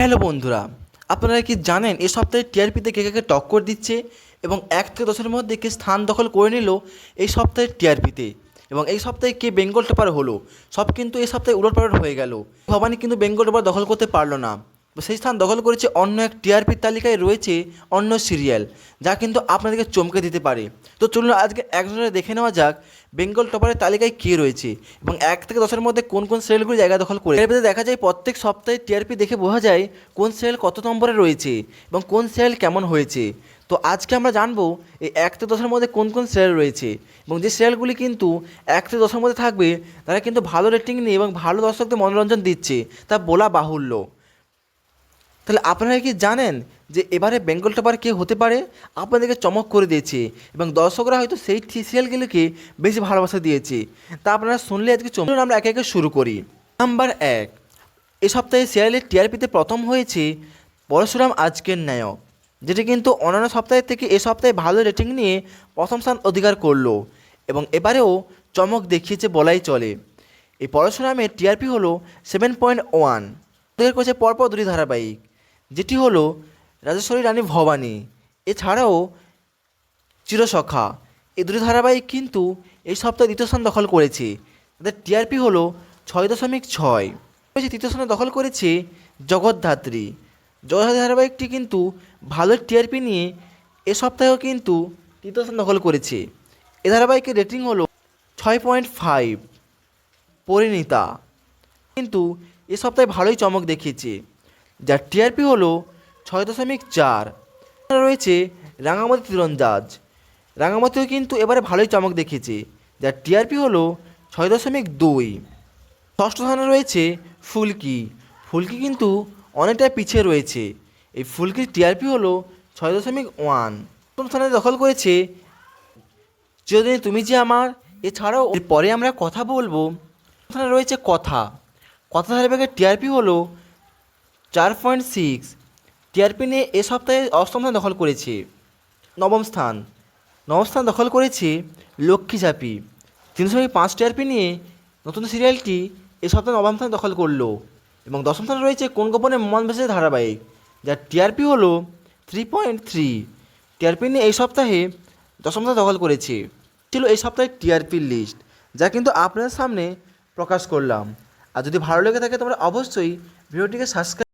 Hello বন্ধুরা, আপনারা কি জানেন এ সপ্তাহে টিআরপিতে কে কে টক্কর দিচ্ছে এবং এক থেকে দশের মধ্যে কে স্থান দখল করে নিল এই সপ্তাহে টিআরপিতে? এবং এই সপ্তাহে কে বেঙ্গল টপার হলো? সব কিন্তু এই সপ্তাহে উলটপালট হয়ে গেল। ভবানী কিন্তু বেঙ্গল টপার দখল করতে পারল না। সেই স্থান দখল করেছে অন্য এক টিআরপির তালিকায় রয়েছে অন্য সিরিয়াল, যা কিন্তু আপনাদেরকে চমকে দিতে পারে। তো চলুন আজকে একজনে দেখে নেওয়া যাক বেঙ্গল টপারের তালিকায় কে রয়েছে এবং এক থেকে দশের মধ্যে কোন কোন সিরিয়ালগুলি জায়গা দখল করে। টিআরপিতে দেখা যায় প্রত্যেক সপ্তাহে টিআরপি দেখে বোঝা যায় কোন সিরিয়াল কত নম্বরে রয়েছে এবং কোন সিরিয়াল কেমন হয়েছে। তো আজকে আমরা জানব এই এক থেকে দশের মধ্যে কোন কোন সিরিয়াল রয়েছে এবং যে সিরিয়ালগুলি কিন্তু এক থেকে দশের মধ্যে থাকবে, তারা কিন্তু ভালো রেটিং নিয়ে এবং ভালো দর্শকদের মনোরঞ্জন দিচ্ছে। তা বলা বাহুল্য। তাহলে আপনারা কি জানেন যে এবারে বেঙ্গল টপার কে হতে পারে? আপনাদেরকে চমক করে দিয়েছে। এবং দর্শকরা হয়তো সেই সিরিয়ালগুলিকে বেশি ভালোবাসা দিয়েছে। তা আপনারা শুনলে আজকে চমক আমরা একে একে শুরু করি। নাম্বার এক, এ সপ্তাহে সিরিয়ালের টিআরপিতে প্রথম হয়েছে পরশুরাম আজকের নায়ক, যেটি কিন্তু অন্যান্য সপ্তাহের থেকে এ সপ্তাহে ভালো রেটিং নিয়ে প্রথম স্থান অধিকার করল এবং এবারেও চমক দেখিয়েছে বলাই চলে। এই পরশুরামের টিআরপি হলো সেভেন পয়েন্ট ওয়ান। করেছে পরপর দুটি ধারাবাহিক। যেটি হলো রাজেশ্বরী রানী ভবানী। এছাড়াও চিরসখা। এই দুটি ধারাবাহিক কিন্তু এই সপ্তাহে দ্বিতীয় স্থান দখল করেছে। তাদের টিআরপি হলো ছয় দশমিক ছয়। তৃতীয় স্থানে দখল করেছে জগদ্ধাত্রী জগদ্ধাত্রী ধারাবাহিকটি কিন্তু ভালো টিআরপি নিয়ে এ সপ্তাহেও কিন্তু তৃতীয় স্থান দখল করেছে। এ ধারাবাহিকের রেটিং হলো ছয় পয়েন্ট ফাইভ। পরিণীতা। কিন্তু এ সপ্তাহে ভালোই চমক দেখিয়েছে। যার টিআরপি হলো ছয় দশমিক চার। রয়েছে রাঙামাটি তীরন্দাজ রাঙামাটিও কিন্তু এবারে ভালোই চমক দেখেছে যার টিআরপি হলো ছয় দশমিক দুই। ষষ্ঠ স্থানে রয়েছে ফুলকি। ফুলকি কিন্তু অনেকটা পিছিয়ে রয়েছে। এই ফুলকির টিআরপি হলো ছয় দশমিক ওয়ান। প্রথম স্থানে দখল করেছে চিরদিন তুমি যে আমার। এছাড়াও পরে আমরা কথা বলব। স্থানে রয়েছে কথা। কথা ধারাবাহিকের টিআরপি হলো চার পয়েন্ট সিক্স, টিআরপি নিয়ে এ সপ্তাহে অষ্টম স্থান দখল করেছে। নবম স্থান। নবম স্থান দখল করেছে লক্ষ্মী ঝাঁপি। তিন দশমিক পাঁচ টিআরপি নিয়ে নতুন সিরিয়ালটি এ সপ্তাহে নবম স্থান দখল করল এবং দশম স্থানে রয়েছে কোন গোপনে মন ভেসে ধারাবাহিক, যার টিআরপি হলো থ্রি পয়েন্ট থ্রি। টিআরপি নিয়ে এই সপ্তাহে দশম স্থান দখল করেছে। ছিল এই সপ্তাহের টিআরপির লিস্ট, যা কিন্তু আপনাদের সামনে প্রকাশ করলাম। আর যদি ভালো লেগে থাকে তোমরা অবশ্যই ভিডিওটিকে সাবস্ক্রাইব